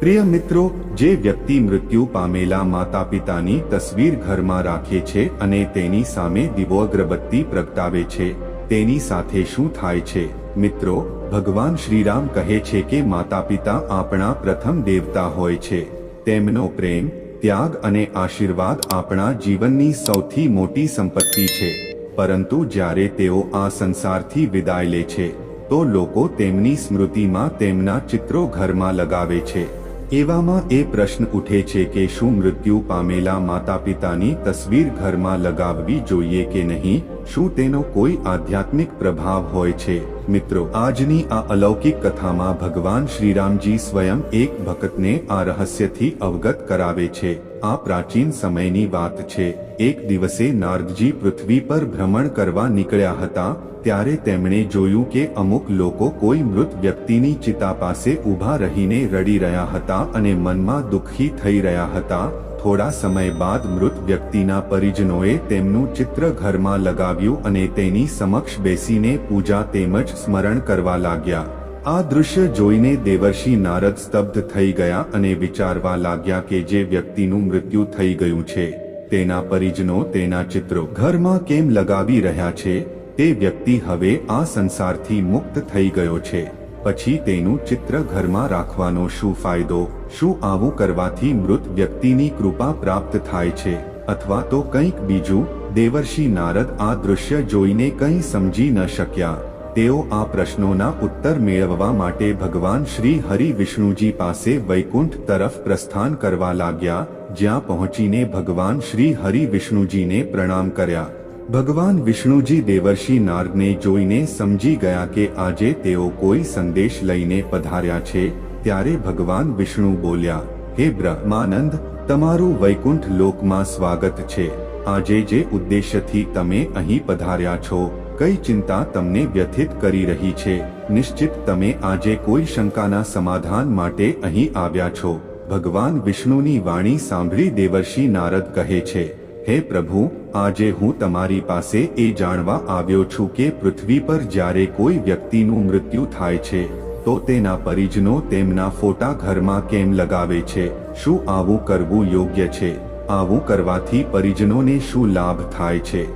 પ્રિય મિત્રો, જે વ્યક્તિ મૃત્યુ પામેલા માતા પિતાની તસવીર ઘરમાં રાખે છે અને તેની સામે દીવો અગરબત્તી પ્રગટાવે છે, તેની સાથે શું થાય છે? મિત્રો, ભગવાન શ્રીરામ કહે છે કે માતા પિતા આપણા પ્રથમ દેવતા હોય છે. તેમનો પ્રેમ, ત્યાગ અને આશીર્વાદ આપણા જીવનની સૌથી મોટી સંપત્તિ છે. પરંતુ જ્યારે તેઓ આ સંસારથી વિદાય લે છે, તો લોકો તેમની સ્મૃતિમાં તેમના ચિત્રો ઘરમાં લગાવે છે. એવામાં એ પ્રશ્ન ઉઠે છે કે શું મૃત્યુ પામેલા માતા પિતાની તસવીર ઘરમાં લગાવવી જોઈએ કે નહીં? શું તેનો કોઈ આધ્યાત્મિક પ્રભાવ હોય છે? મિત્રો, આજની આ અલૌકિક કથામાં ભગવાન શ્રીરામજી સ્વયં એક ભક્તને આ રહસ્યથી અવગત કરાવે છે. આ પ્રાચીન સમયની વાત છે. એક દિવસે નારદજી પૃથ્વી પર ભ્રમણ કરવા નીકળ્યા હતા, ત્યારે તેમણે જોયું કે અમુક લોકો કોઈ મૃત વ્યક્તિની ચિતા પાસે ઊભા રહીને રડી રહ્યા હતા અને મનમાં દુઃખી થઈ રહ્યા હતા. થોડા સમય બાદ મૃત વ્યક્તિના પરિજનોએ તેમનું ચિત્ર ઘરમાં લગાવ્યું અને તેની સમક્ષ બેસીને પૂજા તેમજ સ્મરણ કરવા લાગ્યા. આ દૃશ્ય જોઈને દેવર્ષિ નારદ સ્તબ્ધ થઈ ગયા અને વિચારવા લાગ્યા કે જે વ્યક્તિનું મૃત્યુ થઈ ગયું છે. તેના પરિજનો તેના ચિત્રો ઘરમાં કેમ લગાવી રહ્યા છે, તે વ્યક્તિ હવે આ સંસારથી મુક્ત થઈ ગયો છે. પછી તેનું ચિત્ર ઘરમાં રાખવાનો શું ફાયદો, શું આવું કરવાથી મૃત વ્યક્તિની કૃપા પ્રાપ્ત થાય છે, અથવા તો કંઈક બીજું, દેવર્ષિ નારદ આ દૃશ્ય જોઈને કંઈ સમજી ન શક્યા. તેઓ આ પ્રશ્નોના ઉત્તર મેળવવા માટે ભગવાન શ્રી હરિ વિષ્ણુજી પાસે વૈકુંઠ તરફ પ્રસ્થાન કરવા લાગ્યા જ્યાં પહોંચીને ભગવાન શ્રી હરિ વિષ્ણુજીને પ્રણામ કર્યા. ભગવાન વિષ્ણુજી દેવર્ષિ નારદને જોઈને સમજી ગયા કે આજે તેઓ કોઈ સંદેશ લઈને પધાર્યા છે, ત્યારે ભગવાન વિષ્ણુ બોલ્યા, હે બ્રહ્માનંદ, તમારું વૈકુંઠ લોકમાં સ્વાગત છે. આજે જે ઉદ્દેશ્યથી તમે અહીં પધાર્યા છો, કઈ ચિંતા તમને વ્યથિત કરી રહી છે? નિશ્ચિત તમે આજે કોઈ શંકાના સમાધાન માટે અહીં આવ્યા છો. ભગવાન વિષ્ણુની વાણી સાંભળી દેવર્ષિ નારદ કહે છે, હે પ્રભુ, આજે હું તમારી પાસે એ જાણવા આવ્યો છું કે પૃથ્વી પર જ્યારે કોઈ વ્યક્તિનું મૃત્યુ થાય છે, તો તેના પરિજનો તેમના ફોટા ઘરમાં કેમ લગાવે છે, શું આવું કરવું યોગ્ય છે, આવું કરવાથી પરિજનોને શું લાભ થાય છે,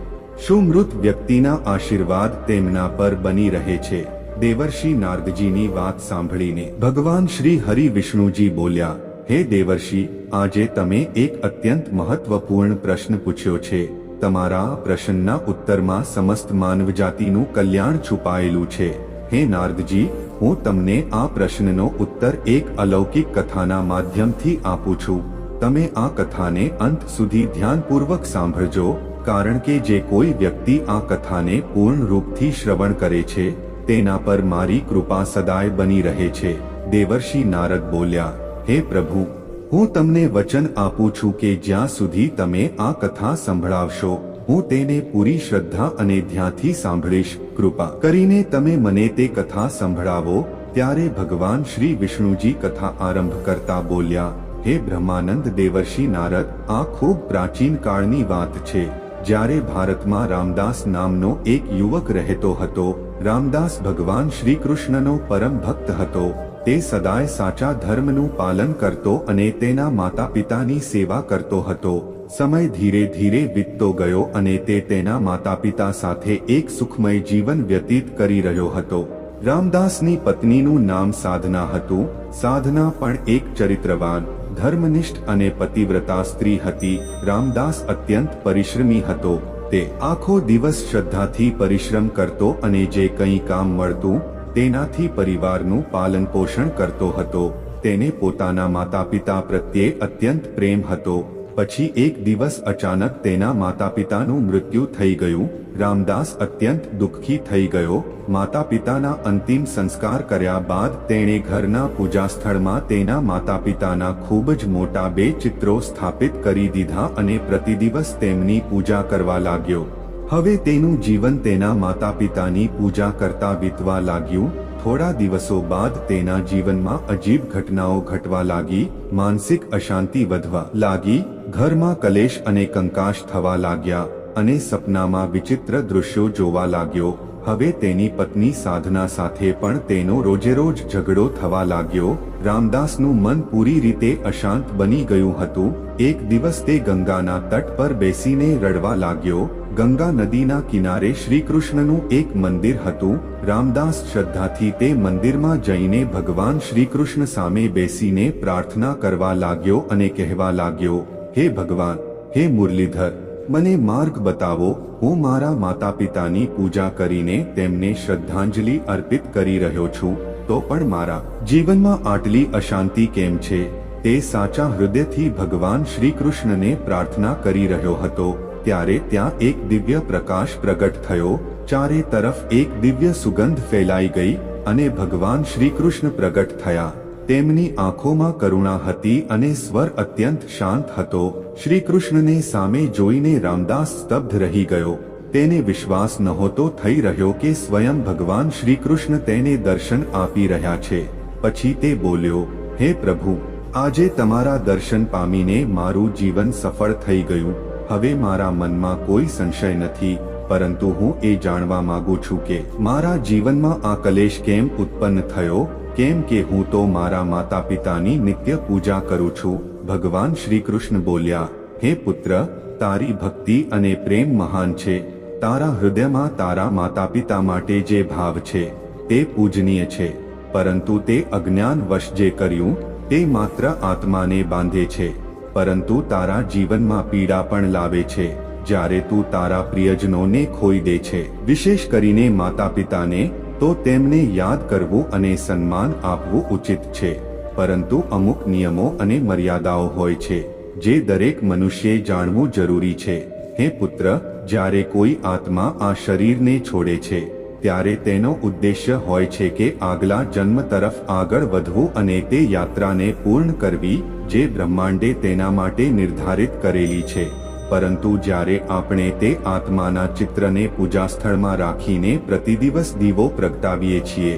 શું મૃત વ્યક્તિના આશીર્વાદ તેમના પર બની રહે છે? દેવર્ષિ નારદજીની વાત સાંભળીને ભગવાન શ્રી હરિ વિષ્ણુજી બોલ્યા હે દેવર્ષિ, આજે તમે એક અત્યંત મહત્વપૂર્ણ પ્રશ્ન પૂછ્યો છે. તમારા પ્રશ્નના ઉત્તરમાં સમસ્ત માનવજાતિનું કલ્યાણ છુપાયેલું છે. હે નારદજી, હું તમને આ પ્રશ્નનો ઉત્તર એક અલૌકિક કથાના માધ્યમથી આપું છું. તમે આ કથાને અંત સુધી ધ્યાનપૂર્વક સાંભળજો, કારણ કે જે કોઈ વ્યક્તિ આ કથાને પૂર્ણ રૂપથી શ્રવણ કરે છે, તેના પર મારી કૃપા સદાય બની રહે છે. દેવર્ષિ નારદ બોલ્યા હે પ્રભુ, હું તમને વચન આપું છું કે જ્યાં સુધી તમે આ કથા સંભળાવશો, હું તેને પૂરી શ્રદ્ધા અને ધ્યાનથી સાંભળીશ. કૃપા કરીને તમે મને તે કથા સંભળાવો, ત્યારે ભગવાન શ્રી વિષ્ણુજી કથા આરંભ કરતા બોલ્યા, હે બ્રહ્માનંદ દેવર્ષિ નારદ, આ ખૂબ પ્રાચીન કાળની વાત છે. જ્યારે ભારતમાં રામદાસ નામનો એક યુવક રહેતો હતો, રામદાસ ભગવાન શ્રી કૃષ્ણનો પરમ ભક્ત હતો. તે સદાય સાચા ધર્મનું પાલન કરતો અને તેના માતા પિતાની સેવા કરતો હતો. સમય ધીરે ધીરે વીતતો ગયો અને તે તેના માતા પિતા સાથે એક સુખમય જીવન વ્યતીત કરી રહ્યો હતો. રામદાસની પત્નીનું નામ સાધના હતું. સાધના પણ એક ચરિત્રવાન, ધર્મનિષ્ઠ અને પતિવ્રતા સ્ત્રી હતી. રામદાસ અત્યંત પરિશ્રમી હતો. તે આખો દિવસ શ્રદ્ધાથી પરિશ્રમ કરતો અને જે કંઈ કામ મળતું તેનાથી પરિવારનું પાલન પોષણ કરતો હતો. તેને પોતાના માતા પિતા પ્રત્યે અત્યંત પ્રેમ હતો. પછી એક દિવસ અચાનક તેના માતા પિતાનું મૃત્યુ થઈ ગયું. રામદાસ અત્યંત દુઃખી થઈ ગયો. માતા પિતાના અંતિમ સંસ્કાર કર્યા બાદ તેણે ઘરના પૂજા સ્થળમાં તેના માતા પિતાના ખૂબ જ મોટા બે ચિત્રો સ્થાપિત કરી દીધા અને પ્રતિદિવસ તેમની પૂજા કરવા લાગ્યો. હવે તેનું જીવન તેના માતા પિતાની પૂજા કરતા વીતવા લાગ્યું. થોડા દિવસો બાદ તેના જીવનમાં અજીબ ઘટનાઓ ઘટવા લાગી, માનસિક અશાંતિ વધવા લાગી, ઘરમાં કલેશ અને કંકાશ થવા લાગ્યા અને સપનામાં વિચિત્ર દૃશ્યો જોવા લાગ્યો. હવે તેની પત્ની સાધના સાથે પણ તેનો રોજેરોજ ઝઘડો થવા લાગ્યો. રામદાસનું મન પૂરી રીતે અશાંત બની ગયું હતું. એક દિવસ તે ગંગાના તટ પર બેસીને રડવા લાગ્યો. ગંગા નદીના કિનારે શ્રીકૃષ્ણનું એક મંદિર હતું. રામદાસ શ્રદ્ધાથી તે મંદિરમાં જઈને ભગવાન શ્રીકૃષ્ણ સામે બેસીને પ્રાર્થના કરવા લાગ્યો અને કહેવા લાગ્યો, હે ભગવાન, હે મુરલીધર, મને માર્ગ બતાવો. હું મારા માતા પિતાની પૂજા કરીને તેમને શ્રદ્ધાંજલિ અર્પિત કરી રહ્યો છું. તો પણ મારા જીવનમાં આટલી અશાંતિ કેમ છે? તે સાચા હૃદયથી ભગવાન શ્રીકૃષ્ણને પ્રાર્થના કરી રહ્યો હતો. ત્યારે ત્યાં એક દિવ્ય પ્રકાશ પ્રગટ થયો, ચારે તરફ એક દિવ્ય સુગંધ ફેલાઈ ગઈ અને ભગવાન શ્રી કૃષ્ણ પ્રગટ થયા. તેમની આંખોમાં કરુણા હતી અને સ્વર અત્યંત શાંત હતો. શ્રી કૃષ્ણને સામે જોઈને રામદાસ સ્તબ્ધ રહી ગયો. તેને વિશ્વાસ નહોતો થઈ રહ્યો કે સ્વયં ભગવાન શ્રી કૃષ્ણ તેને દર્શન આપી રહ્યા છે. પછી તે બોલ્યો, હે પ્રભુ, આજે તમારા દર્શન પામીને મારું જીવન સફળ થઈ ગયું. હવે મારા મનમાં કોઈ સંશય નથી, પરંતુ હું એ જાણવા માંગુ છું કે મારા જીવનમાં આ કલેશ કેમ ઉત્પન્ન થયો? કેમ કે હું તો મારા માતા પિતાની નિત્ય પૂજા કરું છું. ભગવાન શ્રી કૃષ્ણ બોલ્યા, હે પુત્ર, તારી ભક્તિ અને પ્રેમ મહાન છે. તારા હૃદયમાં તારા માતા પિતા માટે જે ભાવ છે, તે પૂજનીય છે. પરંતુ તે અજ્ઞાન વશ જે કર્યું, તે માત્ર આત્માને બાંધે છે. પરંતુ તારા જીવનમાં પીડા પણ લાવે છે. જ્યારે તું તારા પ્રિયજનોને ખોઈ દે છે, વિશેષ કરીને માતા પિતાને તો તેમને યાદ કરવું અને સન્માન આપવું ઉચિત છે. પરંતુ અમુક નિયમો અને મર્યાદાઓ હોય છે, જે દરેક મનુષ્યે જાણવું જરૂરી છે. હે પુત્ર, જ્યારે કોઈ આત્મા આ શરીરને છોડે છે ત્યારે તેનો ઉદ્દેશ્ય હોય છે કે આગલા જન્મ તરફ આગળ વધવું અને તે યાત્રાને પૂર્ણ કરવી, જે બ્રહ્માંડે તેના માટે નિર્ધારિત કરેલી છે. પરંતુ જ્યારે આપણે તે આત્માના ચિત્રને પૂજાસ્થળમાં રાખીને પ્રતિદિવસ દીવો પ્રગટાવીએ છીએ,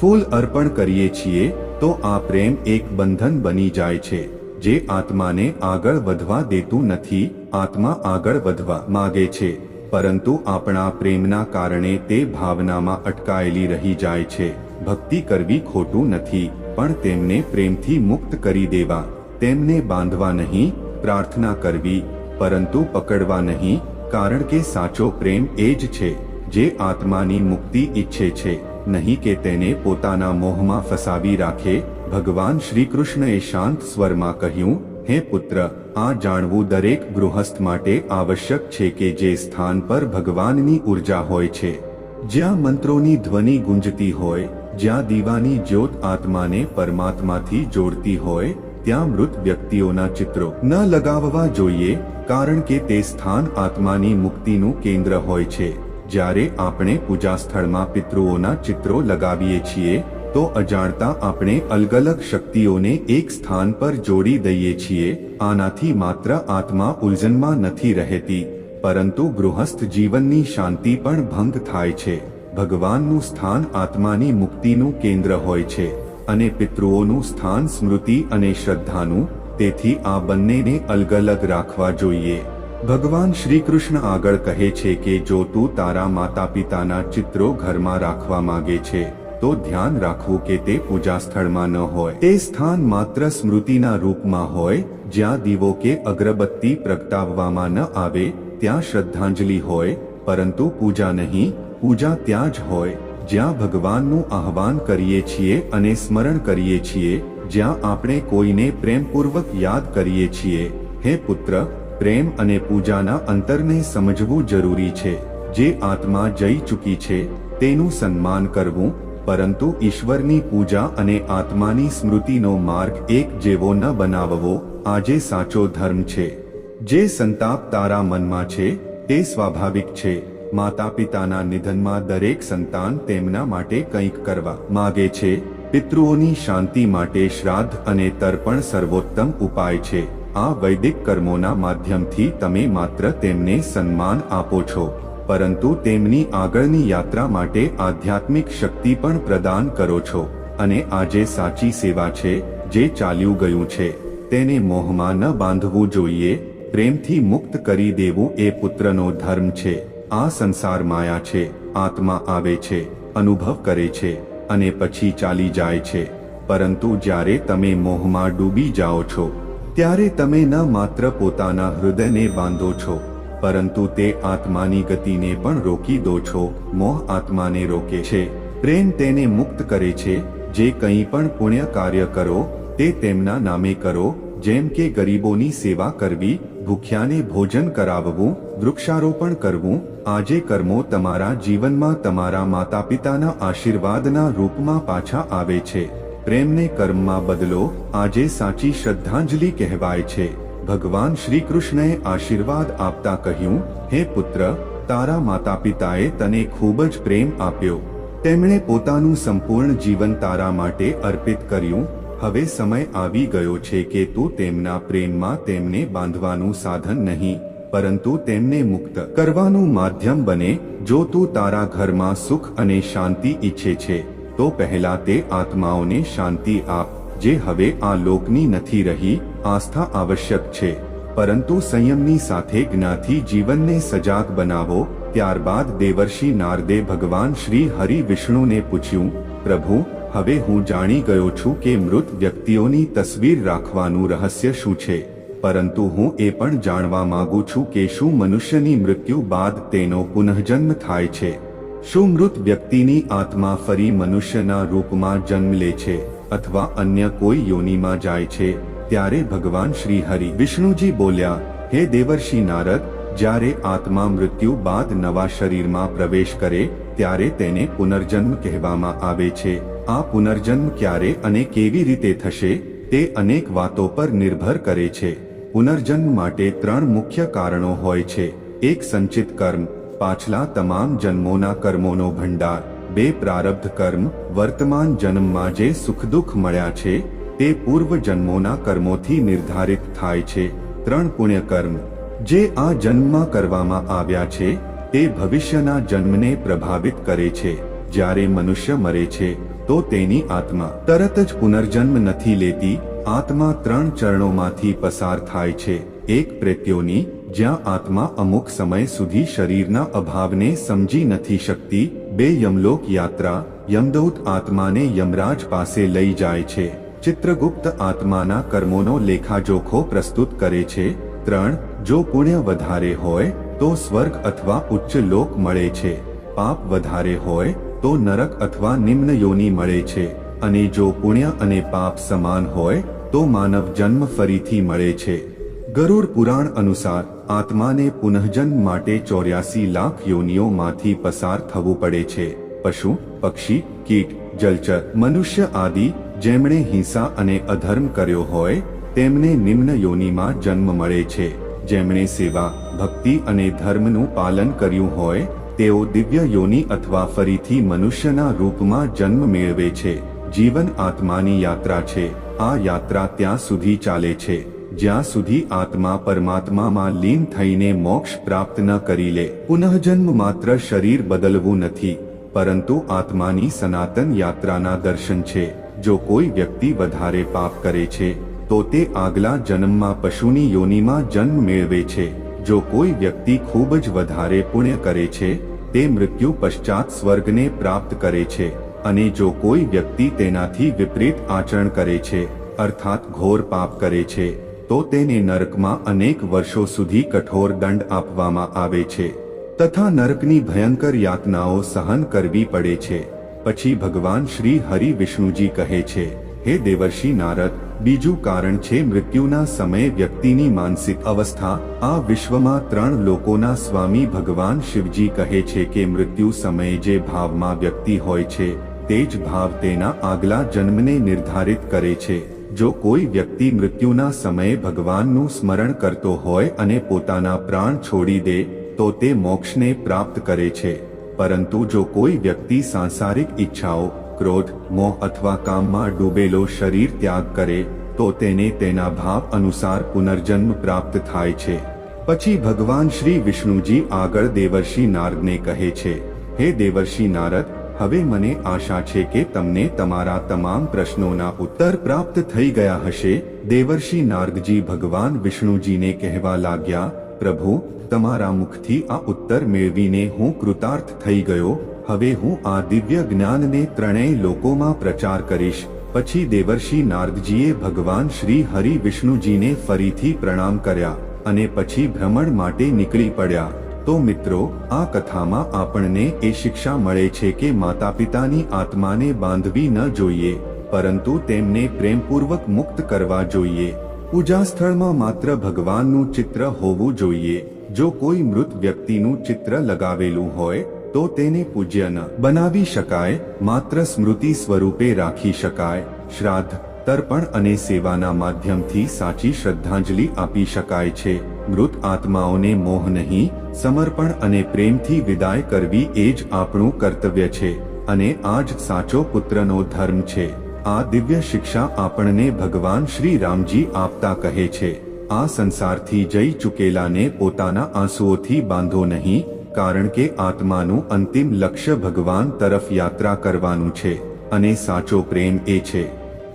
ફૂલ અર્પણ કરીએ છીએ, તો આ પ્રેમ એક બંધન બની જાય છે, જે આત્માને આગળ વધવા દેતું નથી, આત્મા આગળ વધવા માગે છે. પરંતુ આપણા પ્રેમના કારણે તે ભાવનામાં અટકાયેલી રહી જાય છે. ભક્તિ કરવી ખોટું નથી, પણ તેમને પ્રેમથી મુક્ત કરી દેવા, તેમને બાંધવા નહીં, પ્રાર્થના કરવી, પરંતુ પકડવા નહીં, કારણ કે સાચો પ્રેમ એ જ છે, જે આત્માની મુક્તિ ઈચ્છે છે, નહીં કે તેને પોતાના મોહમાં ફસાવી રાખે. ભગવાન શ્રી કૃષ્ણએ શાંત સ્વરમાં કહ્યું હે પુત્ર, આ જાણવું દરેક ગૃહસ્થ માટે આવશ્યક છે કે જે સ્થાન પર ભગવાનની ઊર્જા હોય છે. જ્યાં મંત્રોની ધ્વનિ ગુંજતી હોય, જ્યાં દીવાની જ્યોત આત્માને પરમાત્માથી જોડતી હોય, ત્યાં મૃત વ્યક્તિઓના ચિત્રો ન લગાવવા જોઈએ, કારણ કે તે સ્થાન આત્માની મુક્તિનું કેન્દ્ર હોય છે. જ્યારે આપણે પૂજા સ્થળમાં પિતૃઓના ચિત્રો લગાવીએ છીએ તો અજાણતા આપણે અલગ અલગ શક્તિઓને એક સ્થાન પર જોડી દઈએ છીએ. આનાથી માત્ર આત્મા ઉલઝનમાં નથી રહેતી, પરંતુ ગૃહસ્થ જીવનની શાંતિ પણ ભંગ થાય છે. ભગવાનનું સ્થાન આત્માની મુક્તિનું કેન્દ્ર હોય છે અને પિતૃઓનું સ્થાન સ્મૃતિ અને શ્રદ્ધાનું, તેથી આ બંનેને અલગ અલગ રાખવા જોઈએ. ભગવાન શ્રી કૃષ્ણ આગળ કહે છે કે જો તું તારા માતા પિતાના ચિત્રો ઘરમાં રાખવા માંગે છે તો ધ્યાન રાખવું કે તે પૂજા સ્થળમાં ન હોય. તે સ્થાન માત્ર સ્મૃતિના રૂપમાં હોય, જ્યાં દીવો કે અગરબત્તી પ્રગટાવવામાં ન આવે, ત્યાં શ્રદ્ધાંજલિ હોય, પરંતુ પૂજા નહીં, પૂજા ત્યાં જ હોય, જ્યાં ભગવાનનું આહવાન કરીએ છીએ અને સ્મરણ કરીએ છીએ, જ્યાં આપણે કોઈને પ્રેમપૂર્વક યાદ કરીએ છીએ. હે પુત્ર, પ્રેમ અને પૂજાના અંતરને સમજવું જરૂરી છે. જે આત્મા જઈ ચૂકી છે, તેનું સન્માન કરવું પરંતુ ઈશ્વરની પૂજા અને આત્માની સ્મૃતિનો માર્ગ એક જેવો ન બનાવવો આજે સાચો ધર્મ છે. જે સંતાપ તારા મનમાં છે, તે સ્વાભાવિક છે. માતા પિતાના નિધનમાં દરેક સંતાન તેમના માટે કંઈક કરવા માગે છે. પિતૃઓની શાંતિ માટે શ્રાદ્ધ અને તર્પણ સર્વોત્તમ ઉપાય છે. આ વૈદિક કર્મોના માધ્યમથી તમે માત્ર તેમને સન્માન આપો છો. પરંતુ તેમની આગળની યાત્રા માટે આધ્યાત્મિક શક્તિ પણ પ્રદાન કરો છો. અને આજે સાચી સેવા છે, જે ચાલ્યું ગયું છે, તેને મોહમાં ન બાંધવું જોઈએ. પ્રેમથી મુક્ત કરી દેવું એ પુત્રનો ધર્મ છે. આ સંસાર માયા છે, આત્મા આવે છે, અનુભવ કરે છે, અને પછી ચાલી જાય છે. પરંતુ જ્યારે તમે મોહમાં ડૂબી જાઓ છો, ત્યારે તમે ન માત્ર પોતાના હૃદયને બાંધો છો પરંતુ તે આત્માની ગતિને પણ રોકી દો છો. મોહ આત્માને રોકે છે. પ્રેમ તેને મુક્ત કરે છે. જે કંઈ પણ પુણ્ય કાર્ય કરો, તે તેમના નામે કરો. જેમ કે ગરીબોની સેવા કરવી, ભૂખ્યાને ભોજન કરાવવું, વૃક્ષારોપણ કરવું, આજે કર્મો તમારા જીવનમાં તમારા માતા પિતાના આશીર્વાદના રૂપમાં પાછા આવે છે. પ્રેમને કર્મમાં બદલો, આજે સાચી શ્રદ્ધાંજલિ કહેવાય છે. ભગવાન શ્રી કૃષ્ણએ આશીર્વાદ આપતા કહ્યું, હે પુત્ર, તારા માતા પિતાએ તને ખૂબ જ પ્રેમ આપ્યો. તેમણે પોતાનું સંપૂર્ણ જીવન તારા માટે અર્પિત કર્યું. હવે સમય આવી ગયો છે કે તું તેમના પ્રેમમાં તેમને બાંધવાનું સાધન નહીં, પરંતુ તેમને મુક્ત કરવાનું માધ્યમ બને. જો તું તારા ઘરમાં સુખ અને શાંતિ ઈચ્છે છે, તો પહેલા તે આત્માઓને શાંતિ આપ. જે હવે આ લોકની નથી રહી, આસ્થા આવશ્યક છે. પરંતુ સંયમની સાથે જ્ઞાથી જીવનને સજાગ બનાવો, ત્યારબાદ દેવર્ષિ નારદે ભગવાન શ્રી હરિ વિષ્ણુને પૂછ્યું, પ્રભુ, હવે હું જાણી ગયો છું કે મૃત વ્યક્તિઓની તસવીર રાખવાનું રહસ્ય શું છે. પરંતુ હું એ પણ જાણવા માંગુ છું કે શું મનુષ્યની મૃત્યુ બાદ તેનો પુનઃજન્મ થાય છે. શું મૃત વ્યક્તિની આત્મા ફરી મનુષ્યના રૂપમાં જન્મ લે છે? અથવા અન્ય કોઈ યોનિમાં જાય છે, ત્યારે ભગવાન શ્રી હરિ વિષ્ણુજી બોલ્યા, હે દેવર્ષિ નારદ, જ્યારે આત્મા મૃત્યુ બાદ નવા શરીરમાં પ્રવેશ કરે, ત્યારે તેને પુનર્જન્મ કહેવામાં આવે છે. આ પુનર્જન્મ ક્યારે અને કેવી રીતે થશે, તે અનેક વાતો પર નિર્ભર કરે છે. પુનર્જન્મ માટે ત્રણ મુખ્ય કારણો હોય છે. એક સંચિત કર્મ, પાછલા તમામ જન્મોના કર્મોનો ભંડાર. બે પ્રારબ્ધ કર્મ વર્તમાન જન્મમાં જે સુખ દુઃખ મળ્યા છે, તે પૂર્વ જન્મોના કર્મોથી નિર્ધારિત થાય છે. ત્રણ પુણ્ય કર્મ. જે આ જન્મમાં કરવામાં આવ્યા છે, તે ભવિષ્યના જન્મને પ્રભાવિત કરે છે. જ્યારે મનુષ્ય મરે છે, તો તેની આત્મા તરત જ પુનર્જન્મ નથી લેતી. આત્મા ત્રણ ચરણોમાંથી પસાર થાય છે. એક પ્રેત્યોની, જ્યાં આત્મા અમુક સમય સુધી શરીરના અભાવને સમજી નથી શકતી બે યમલોક યાત્રા યમદૌત આત્માને યમરાજ પાસે લઈ જાય છે. ચિત્રગુપ્ત આત્માના કર્મોનો લેખાજોખો પ્રસ્તુત કરે છે. ત્રણ, જો પુણ્ય વધારે હોય, તો સ્વર્ગ અથવા ઉચ્ચ લોક મળે છે. પાપ વધારે હોય, તો નરક અથવા નિમ્ન યોની મળે છે. અને જો પુણ્ય અને પાપ સમાન હોય, તો માનવ જન્મ ફરીથી મળે છે. ગરુડ પુરાણ અનુસાર આત્માને પુનઃજન્મ માટે ચોર્યાસી લાખ યોનિઓમાંથી પસાર થવું પડે છે. પશુ, પક્ષી, કીટ, જલચર, મનુષ્ય આદિ, જેમણે હિંસા અને અધર્મ કર્યો હોય, તેમને નિમ્ન યોનિમાં જન્મ મળે છે. જેમણે સેવા, ભક્તિ અને ધર્મનું પાલન કર્યું હોય, તેઓ દિવ્ય યોની અથવા ફરીથી મનુષ્યના રૂપમાં જન્મ મેળવે છે. જીવન આત્માની યાત્રા છે. આ યાત્રા ત્યાં સુધી ચાલે છે. જ્યાં સુધી આત્મા પરમાત્મામાં લીન થઈને મોક્ષ પ્રાપ્ત ન કરી લે પુનઃજન્મ માત્ર શરીર બદલવું નથી, પરંતુ આત્માની સનાતન યાત્રાના દર્શન છે. જો કોઈ વ્યક્તિ વધારે પાપ કરે છે, તો તે આગલા જન્મમાં પશુની યોનિમાં જન્મ મેળવે છે. જો કોઈ વ્યક્તિ ખૂબ જ વધારે પુણ્ય કરે છે, તે મૃત્યુ પશ્ચાત સ્વર્ગને પ્રાપ્ત કરે છે. અને જો કોઈ વ્યક્તિ તેનાથી વિપરીત આચરણ કરે છે, અર્થાત ઘોર પાપ કરે છે તો તેને નરકમાં અનેક વર્ષો સુધી કઠોર દંડ આપવામાં આવે છે, તથા નરકની ભયંકર યાતનાઓ સહન કરવી પડે છે. પછી ભગવાન શ્રી હરિ વિષ્ણુજી કહે છે, હે દેવર્ષિ નારદ, બીજું કારણ છે મૃત્યુના સમયે વ્યક્તિની માનસિક અવસ્થા. આ વિશ્વમાં ત્રણ લોકોના સ્વામી ભગવાન શિવજી કહે છે કે મૃત્યુ સમયે જે ભાવમાં વ્યક્તિ હોય છે, તે જ ભાવ તેના આગલા જન્મને નિર્ધારિત કરે છે. જો કોઈ વ્યક્તિ મૃત્યુના સમયે ભગવાનનું સ્મરણ કરતો હોય અને પોતાના પ્રાણ છોડી દે, તો તે મોક્ષને પ્રાપ્ત કરે છે. પરંતુ જો કોઈ વ્યક્તિ સાંસારિક ઈચ્છાઓ, ક્રોધ, મોહ અથવા કામમાં ડૂબેલો શરીર ત્યાગ કરે, તો તેને તેના ભાવ અનુસાર પુનર્જન્મ પ્રાપ્ત થાય છે. પછી ભગવાન શ્રી વિષ્ણુજી આગળ દેવર્ષિ નારદને કહે છે, હે દેવર્ષિ નારદ હવે મને આશા છે કે તમને તમારા તમામ પ્રશ્નોના ઉત્તર પ્રાપ્ત થઈ ગયા હશે. દેવર્ષિ નારદજી ભગવાન વિષ્ણુજીને કહેવા લાગ્યા, પ્રભુ, તમારા મુખથી આ ઉત્તર મેળવીને હું કૃતાર્થ થઈ ગયો. હવે હું આ દિવ્ય જ્ઞાનને ત્રણેય લોકોમાં પ્રચાર કરીશ. પછી દેવર્ષિ નારદજીએ ભગવાન શ્રી હરિ વિષ્ણુજીને ફરીથી પ્રણામ કર્યા અને પછી ભ્રમણ માટે નીકળી પડ્યા. તો મિત્રો, આ કથામાં આપણને એ શિક્ષા મળે છે કે માતા પિતાની આત્માને બાંધવી ન જોઈએ, પરંતુ તેમને પ્રેમપૂર્વક મુક્ત કરવા જોઈએ. પૂજા સ્થળમાં માત્ર ભગવાનનું ચિત્ર હોવું જોઈએ. જો કોઈ મૃત વ્યક્તિનું ચિત્ર લગાવેલું હોય, તો તેને પૂજ્ય ન બનાવી શકાય, માત્ર સ્મૃતિ સ્વરૂપે રાખી શકાય. શ્રાદ્ધ, તર્પણ અને સેવાના માધ્યમથી સાચી શ્રદ્ધાંજલિ આપી શકાય છે. મૃત આત્માઓને મોહ નહીં, સમર્પણ અને પ્રેમથી વિદાય કરવી એ જ આપણું કર્તવ્ય છે અને આ જ સાચો પુત્રનો ધર્મ છે. આ દિવ્ય શિક્ષા આપણને ભગવાન શ્રી રામજી આપતા કહે છે. આ સંસારથી જઈ ચૂકેલાને પોતાના આંસુઓથી બાંધો નહીં, કારણ કે આત્માનું અંતિમ લક્ષ્ય ભગવાન તરફ યાત્રા કરવાનું છે અને સાચો પ્રેમ એ છે.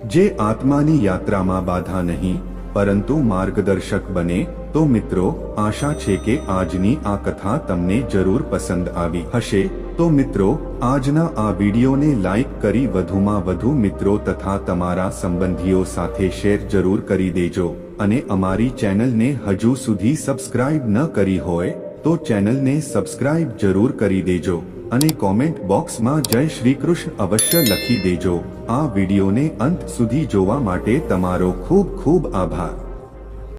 જે આત્માની યાત્રામાં બાધા નહીં પરંતુ માર્ગદર્શક બને, તો મિત્રો, આશા છે કે આજની આ કથા તમને જરૂર પસંદ આવી હશે. તો મિત્રો, આજના આ વિડીયોને લાઈક કરી વધુમાં વધુ મિત્રો તથા તમારા સંબંધીઓ સાથે શેર જરૂર કરી દેજો. અને અમારી ચેનલને હજુ સુધી સબસ્ક્રાઇબ ન કરી હોય, તો ચેનલને સબસ્ક્રાઇબ જરૂર કરી દેજો. અને કોમેન્ટ બોક્સમાં જય શ્રી કૃષ્ણ અવશ્ય લખી દેજો. આ વિડીયોને અંત સુધી જોવા માટે તમારો ખૂબ ખૂબ આભાર.